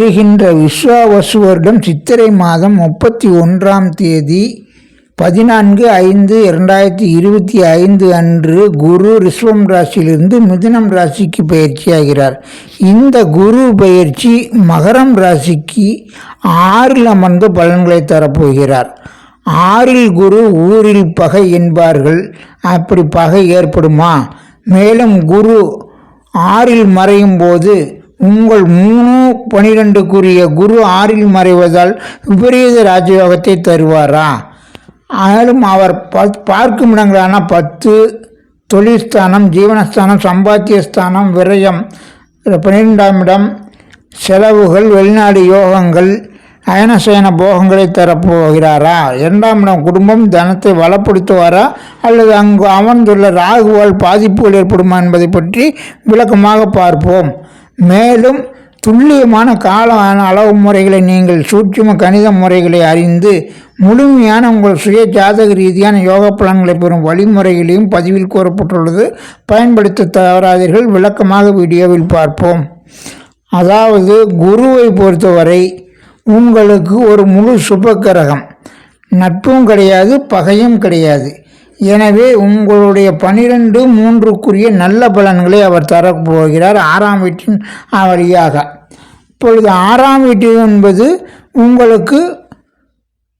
வருகின்ற விஸ்வாவசுவருடம் சித்திரை மாதம் முப்பத்தி ஒன்றாம் தேதி பதினான்கு ஐந்து இரண்டாயிரத்தி இருபத்தி ஐந்து அன்று குரு ரிஸ்வம் ராசியிலிருந்து மிதுனம் ராசிக்கு பயிற்சியாகிறார். இந்த குரு பயிற்சி மகரம் ராசிக்கு ஆறில் அமர்ந்து பலன்களை தரப்போகிறார். ஆறில் குரு ஊரில் பகை என்பார்கள். அப்படி பகை ஏற்படுமா? மேலும் குரு ஆறில் மறையும் போது உங்கள் மூணு பனிரெண்டுக்குரிய குரு ஆறில் மறைவதால் விபரீத ராஜயோகத்தை தருவாரா? ஆனாலும் அவர் பத் பார்க்கும் இடங்களான பத்து தொழில்ஸ்தானம் ஜீவனஸ்தானம் சம்பாத்தியஸ்தானம் விரயம் பன்னிரெண்டாம் இடம் செலவுகள் வெளிநாடு யோகங்கள் அயனசயன போகங்களை தரப்போகிறாரா? இரண்டாம் இடம் குடும்பம் தனத்தை வளப்படுத்துவாரா? அல்லது அங்கு அமர்ந்துள்ள ராகுவால் பாதிப்புகள் ஏற்படுமா என்பதை பற்றி விளக்கமாக பார்ப்போம். மேலும் துல்லியமான கால அளவு முறைகளை நீங்கள் சூட்சும கணித முறைகளை அறிந்து முழுமையான உங்கள் சுய ஜாதக ரீதியான யோக பலன்களை பெறும் வழிமுறைகளையும் பதிவில் கூறப்பட்டுள்ளது. பயன்படுத்த தவறாதீர்கள். விளக்கமாக வீடியோவில் பார்ப்போம். அதாவது குருவை பொறுத்தவரை உங்களுக்கு ஒரு முழு சுபக்கிரகம் நட்பும் கிடையாது பகையும் கிடையாது. எனவே உங்களுடைய பனிரெண்டு மூன்றுக்குரிய நல்ல பலன்களை அவர் தரப்போகிறார் ஆறாம் வீட்டின் வழியாக இப்பொழுது ஆறாம் வீட்டு என்பது உங்களுக்கு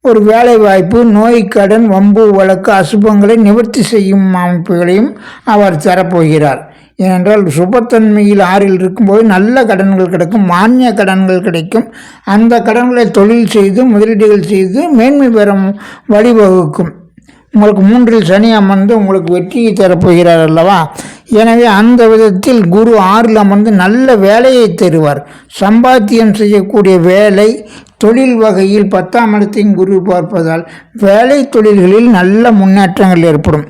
ஒரு வேலை வாய்ப்பு நோய் கடன் வம்பு வழக்கு அசுபங்களை நிவர்த்தி செய்யும் அமைப்புகளையும் அவர் தரப்போகிறார் ஏனென்றால் சுபத்தன்மையில் ஆறில் இருக்கும்போது நல்ல கடன்கள் கிடைக்கும் மானிய கடன்கள் கிடைக்கும். அந்த கடன்களை தொழில் செய்து முதலீடுகள் செய்து மேன்மை பெறும் வழிவகுக்கும். உங்களுக்கு மூன்றில் சனி அமர்ந்து உங்களுக்கு வெற்றியை தரப்போகிறார் அல்லவா? எனவே அந்த விதத்தில் குரு ஆறில் அமர்ந்து நல்ல வேலையை தருவார். சம்பாத்தியம் செய்யக்கூடிய வேலை தொழில் வகையில் பத்தாம் இடத்தையும் குரு பார்ப்பதால் வேலை தொழில்களில் நல்ல முன்னேற்றங்கள் ஏற்படும்.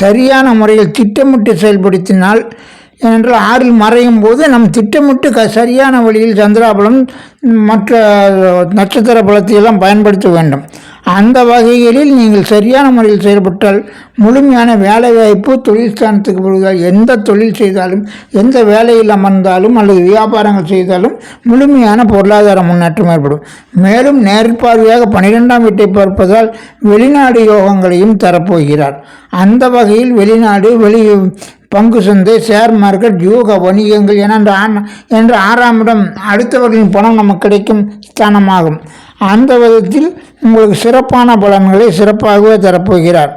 சரியான முறையில் திட்டமிட்டு செயல்படுத்தினால் ஏனென்றால் ஆறில் மறையும் போது நம் திட்டமிட்டு க சரியான வழியில் சந்திராபலம் மற்ற நட்சத்திர பலத்தையெல்லாம் பயன்படுத்த வேண்டும். அந்த வகைகளில் நீங்கள் சரியான முறையில் செயல்பட்டால் முழுமையான வேலைவாய்ப்பு தொழில் ஸ்தானத்துக்கு பொழுதால் எந்த தொழில் செய்தாலும் எந்த வேலையில் அமர்ந்தாலும் அல்லது வியாபாரங்கள் செய்தாலும் முழுமையான பொருளாதார முன்னேற்றம் ஏற்படும். மேலும் நேர்பார்வையாக பனிரெண்டாம் வீட்டை பார்ப்பதால் வெளிநாடு யோகங்களையும் தரப்போகிறார். அந்த வகையில் வெளிநாடு வெளி பங்கு சந்தை ஷேர் மார்க்கெட் யோக வணிகங்கள் என என்ற ஆறாம் இடம் அடுத்தவர்களின் பணம் நமக்கு கிடைக்கும் ஸ்தானமாகும். அந்த விதத்தில் உங்களுக்கு சிறப்பான பலன்களை சிறப்பாகவே தரப்போகிறார்.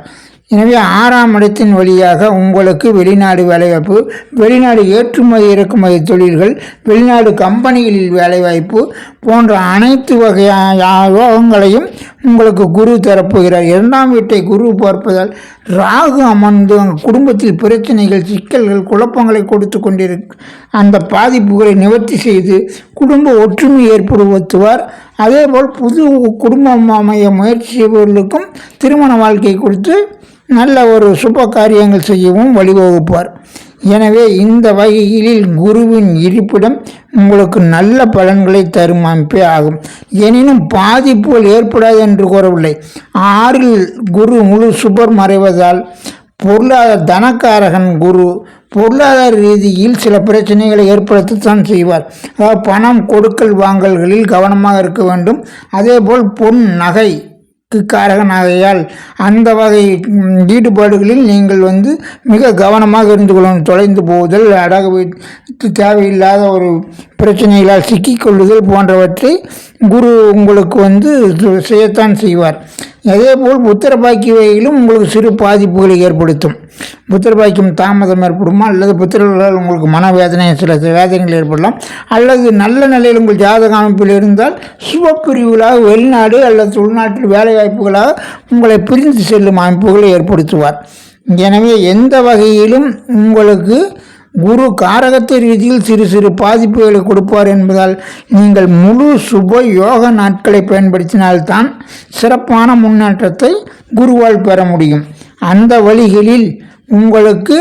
எனவே ஆறாம் இடத்தின் வழியாக உங்களுக்கு வெளிநாடு வேலைவாய்ப்பு வெளிநாடு ஏற்றுமதி இறக்குமதி தொழில்கள் வெளிநாடு கம்பெனிகளில் வேலைவாய்ப்பு போன்ற அனைத்து வகையான யோகங்களையும் உங்களுக்கு குரு தரப்போகிறார். இரண்டாம் வீட்டை குரு பார்ப்பதால் ராகு அமர்ந்து குடும்பத்தில் பிரச்சனைகள் சிக்கல்கள் குழப்பங்களை கொடுத்து கொண்டிருக்கு அந்த பாதிப்புகளை நிவர்த்தி செய்து குடும்ப ஒற்றுமை ஏற்படுத்துவார். அதேபோல் புது குடும்பம் அமைய முயற்சி செய்பவர்களுக்கும் திருமண வாழ்க்கை கொடுத்து நல்ல ஒரு சுப காரியங்கள் செய்யவும் வழிவகுப்பார். எனவே இந்த வகையில் குருவின் இருப்பிடம் உங்களுக்கு நல்ல பலன்களை தரும் அமைப்பே ஆகும். எனினும் பாதிப்புகள் ஏற்படாது என்று கூறவில்லை. ஆறில் குரு முழு சுபர் மறைவதால் பொருளாதார தனக்காரகன் குரு பொருளாதார ரீதியில் சில பிரச்சனைகளை ஏற்படுத்தத்தான் செய்வார். அதாவது பணம் கொடுக்கல் வாங்கல்களில் கவனமாக இருக்க வேண்டும். அதேபோல் பொன் நகை காரகனாகையால் அந்த வகை ஈடுபாடுகளில் நீங்கள் வந்து மிக கவனமாக இருந்து கொள்ளணும். தொலைந்து போதல் அடகு வைத்து தேவையில்லாத ஒரு பிரச்சனைகளால் சிக்கிக்கொள்ளுதல் போன்றவற்றை குரு உங்களுக்கு வந்து செய்யத்தான் செய்வார். அதேபோல் புத்திர பாக்கியவையிலும் உங்களுக்கு சிறு பாதிப்புகளை ஏற்படுத்தும். புத்திர தாமதம் ஏற்படுமா? அல்லது புத்திரர்களால் உங்களுக்கு மனவேதனை சில வேதனைகள் ஏற்படலாம். அல்லது நல்ல நிலையில் உங்கள் ஜாதக அமைப்பில் இருந்தால் சுபப்பிரிவுகளாக வெளிநாடு அல்லது உள்நாட்டில் வேலைவாய்ப்புகளாக உங்களை பிரிந்து செல்லும் அமைப்புகளை ஏற்படுத்துவார். எனவே எந்த வகையிலும் உங்களுக்கு குரு காரகத்தை ரீதியில் சிறு சிறு பாதிப்புகளை கொடுப்பார் என்பதால் நீங்கள் முழு சுப யோக நாட்களை பயன்படுத்தினால்தான் சிறப்பான முன்னேற்றத்தை குருவால் பெற முடியும். அந்த வழிகளில் உங்களுக்கு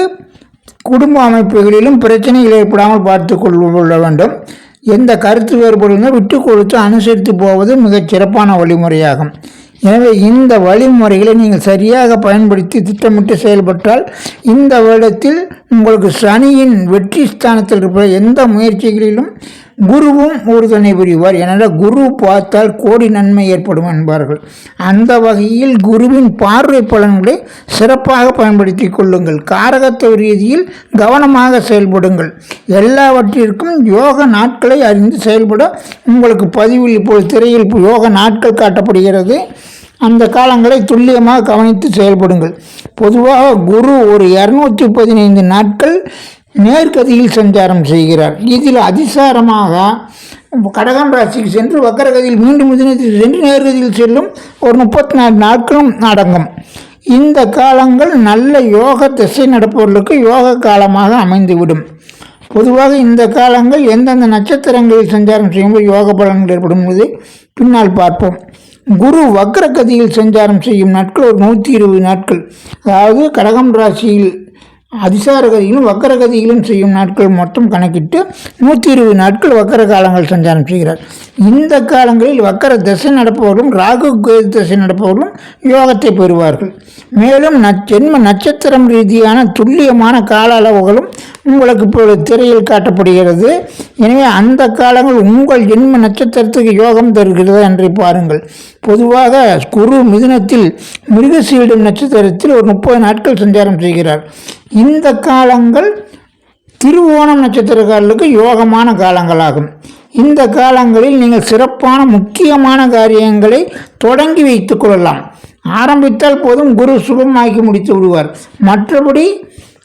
குடும்ப அமைப்புகளிலும் பிரச்சனைகள் ஏற்படாமல் பார்த்து கொள்ள வேண்டும். எந்த கருத்து வேறுபடுங்க விட்டு கொடுத்து அனுசரித்து போவது மிகச் சிறப்பான வழிமுறையாகும். எனவே இந்த வழிமுறைகளை நீங்கள் சரியாக பயன்படுத்தி திட்டமிட்டு செயல்பட்டால் இந்த வருடத்தில் உங்களுக்கு சனியின் வெற்றி ஸ்தானத்தில் இருப்ப எந்த முயற்சிகளிலும் குருவும் ஒரு புரிவார். எனவே குரு பார்த்தால் கோடி நன்மை ஏற்படும் என்பார்கள். அந்த வகையில் குருவின் பார்வை பலன்களை சிறப்பாக பயன்படுத்தி கொள்ளுங்கள். காரகத்துவ ரீதியில் கவனமாக செயல்படுங்கள். எல்லாவற்றிற்கும் யோக நாட்களை அறிந்து செயல்பட உங்களுக்கு பதிவில் இப்போது திரையில் யோக நாட்கள் காட்டப்படுகிறது. அந்த காலங்களை துல்லியமாக கவனித்து செயல்படுங்கள். பொதுவாக குரு ஒரு இரநூத்தி பதினைந்து நாட்கள் நேர்கதியில் சஞ்சாரம் செய்கிறார். இதில் அதிசாரமாக கடகம் ராசிக்கு சென்று வக்கரகதியில் மீண்டும் மிதுனத்துக்கு சென்று நேர்கதியில் செல்லும் ஒரு முப்பத்தி நாலு நாட்களும் அடங்கும். இந்த காலங்கள் நல்ல யோக திசை நடப்பவர்களுக்கு யோக காலமாக அமைந்துவிடும். பொதுவாக இந்த காலங்கள் எந்தெந்த நட்சத்திரங்களில் சஞ்சாரம் செய்யும்போது யோக பலன்கள் ஏற்படும் என்பதை பின்னால் பார்ப்போம். குரு வக்ரகதியில் சஞ்சாரம் செய்யும் நாட்கள் ஒரு நூற்றி இருபது நாட்கள். அதாவது கடகம் ராசியில் அதிசாரகதியிலும் வக்கரகதியிலும் செய்யும் நாட்கள் மொத்தம் கணக்கிட்டு நூற்றி இருபது நாட்கள் வக்கர காலங்கள் சஞ்சாரம் செய்கிறார். இந்த காலங்களில் வக்கர திசை நடப்பவர்களும் ராகு கேது திசை நடப்பவர்களும் யோகத்தை பெறுவார்கள். மேலும் நச்சென்ம நட்சத்திரம் ரீதியான துல்லியமான கால அளவுகளும் உங்களுக்கு இப்பொழுது திரையில் காட்டப்படுகிறது. எனவே அந்த காலங்கள் உங்கள் ஜென்ம நட்சத்திரத்துக்கு யோகம் தருகிறதா என்று பாருங்கள். பொதுவாக குரு மிதுனத்தில் மிருகசீடம் நட்சத்திரத்தில் ஒரு முப்பது நாட்கள் சஞ்சாரம் செய்கிறார். இந்த காலங்கள் திருவோணம் நட்சத்திரக்காரர்களுக்கு யோகமான காலங்களாகும். இந்த காலங்களில் நீங்கள் சிறப்பான முக்கியமான காரியங்களை தொடங்கி வைத்துக் கொள்ளலாம். ஆரம்பித்தால் போதும் குரு சுபமாக்கி முடித்து விடுவார். மற்றபடி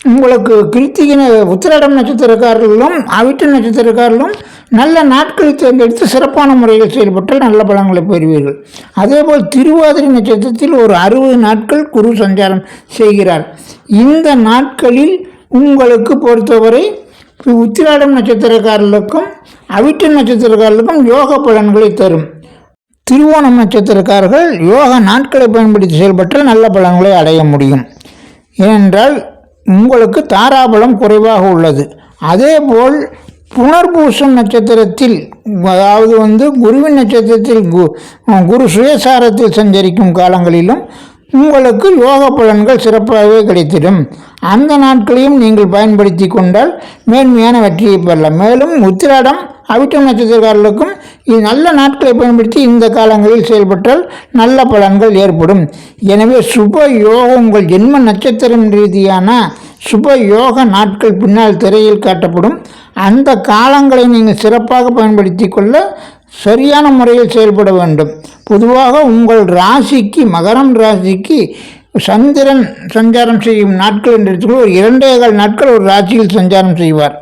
உங்களுக்கு கிருத்திகை ந- உத்திராடம் நட்சத்திரக்காரர்களும் அவிட்டு நட்சத்திரக்காரர்களும் நல்ல நாட்களை தேர்ந்தெடுத்து சிறப்பான முறையில் செயல்பட்டால் நல்ல பலங்களை பெறுவீர்கள். அதேபோல் திருவாதிரை நட்சத்திரத்தில் ஒரு அறுபது நாட்கள் குரு சஞ்சாரம் செய்கிறார். இந்த நாட்களில் உங்களுக்கு பொறுத்தவரை உத்திராடம் நட்சத்திரக்காரர்களுக்கும் அவிட்டு நட்சத்திரக்காரர்களுக்கும் யோக பலன்களை தரும். திருவோணம் நட்சத்திரக்காரர்கள் யோக நாட்களை பயன்படுத்தி செயல்பட்டால் நல்ல பலன்களை அடைய முடியும். ஏனென்றால் உங்களுக்கு தாராபலம் குறைவாக உள்ளது. அதேபோல் புனர்பூசம் நட்சத்திரத்தில் அதாவது வந்து குருவின் நட்சத்திரத்தில் கு குரு சுயசாரத்தில் சஞ்சரிக்கும் காலங்களிலும் உங்களுக்கு யோக பலன்கள் சிறப்பாகவே கிடைத்திடும். அந்த நாட்களையும் நீங்கள் பயன்படுத்தி கொண்டால் மேன்மையான வெற்றியை பெறலாம். மேலும் உத்திராடம் அவிட்டம் நட்சத்திரக்காரர்களுக்கும் இது நல்ல நாட்களை பயன்படுத்தி இந்த காலங்களில் செயல்பட்டால் நல்ல பலன்கள் ஏற்படும். எனவே சுப யோகம் உங்கள் ஜென்ம நட்சத்திரம் ரீதியான சுப யோக நாட்கள் பின்னால் திரையில் காட்டப்படும். அந்த காலங்களை நீங்கள் சிறப்பாக பயன்படுத்தி கொள்ள சரியான முறையில் செயல்பட வேண்டும். பொதுவாக உங்கள் ராசிக்கு மகரம் ராசிக்கு சந்திரன் சஞ்சாரம் செய்யும் நாட்கள் என்று ஒரு இரண்டே கால் நாட்கள் ஒரு ராசியில் சஞ்சாரம் செய்வார்.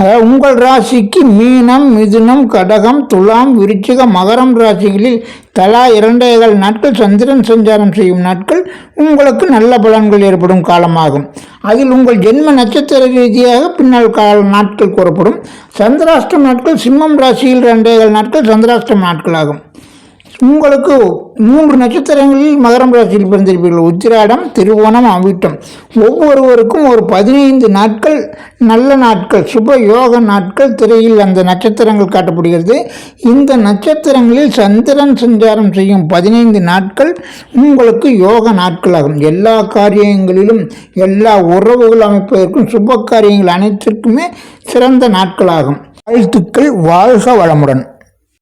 அதாவது உங்கள் ராசிக்கு மீனம் மிதுனம் கடகம் துலாம் விருச்சிகம் மகரம் ராசிகளில் தலா இரண்டேகால் நாட்கள் சந்திரன் சஞ்சாரம் செய்யும் நாட்கள் உங்களுக்கு நல்ல பலன்கள் ஏற்படும் காலமாகும். அதில் உங்கள் ஜென்ம நட்சத்திர ரீதியாக பின்னால் கால நாட்கள் கூறப்படும். சந்திராஷ்டம் நாட்கள் சிம்மம் ராசியில் இரண்டேகால் நாட்கள் சந்திராஷ்டம் நாட்களாகும். உங்களுக்கு மூன்று நட்சத்திரங்களில் மகரம் ராசியில் பிறந்திருப்பீர்கள். உத்திராடம் திருவோணம் அவிட்டம். ஒவ்வொருவருக்கும் ஒரு பதினைந்து நாட்கள் நல்ல நாட்கள் சுப யோக நாட்கள் திரையில் அந்த நட்சத்திரங்கள் காட்டப்படுகிறது. இந்த நட்சத்திரங்களில் சந்திரன் சஞ்சாரம் செய்யும் பதினைந்து நாட்கள் உங்களுக்கு யோக நாட்களாகும். எல்லா காரியங்களிலும் எல்லா உறவுகள் அமைப்பதற்கும் சுப காரியங்கள் அனைத்திற்குமே சிறந்த நாட்களாகும். வாழ்த்துக்கள் வாழ்க வளமுடன்.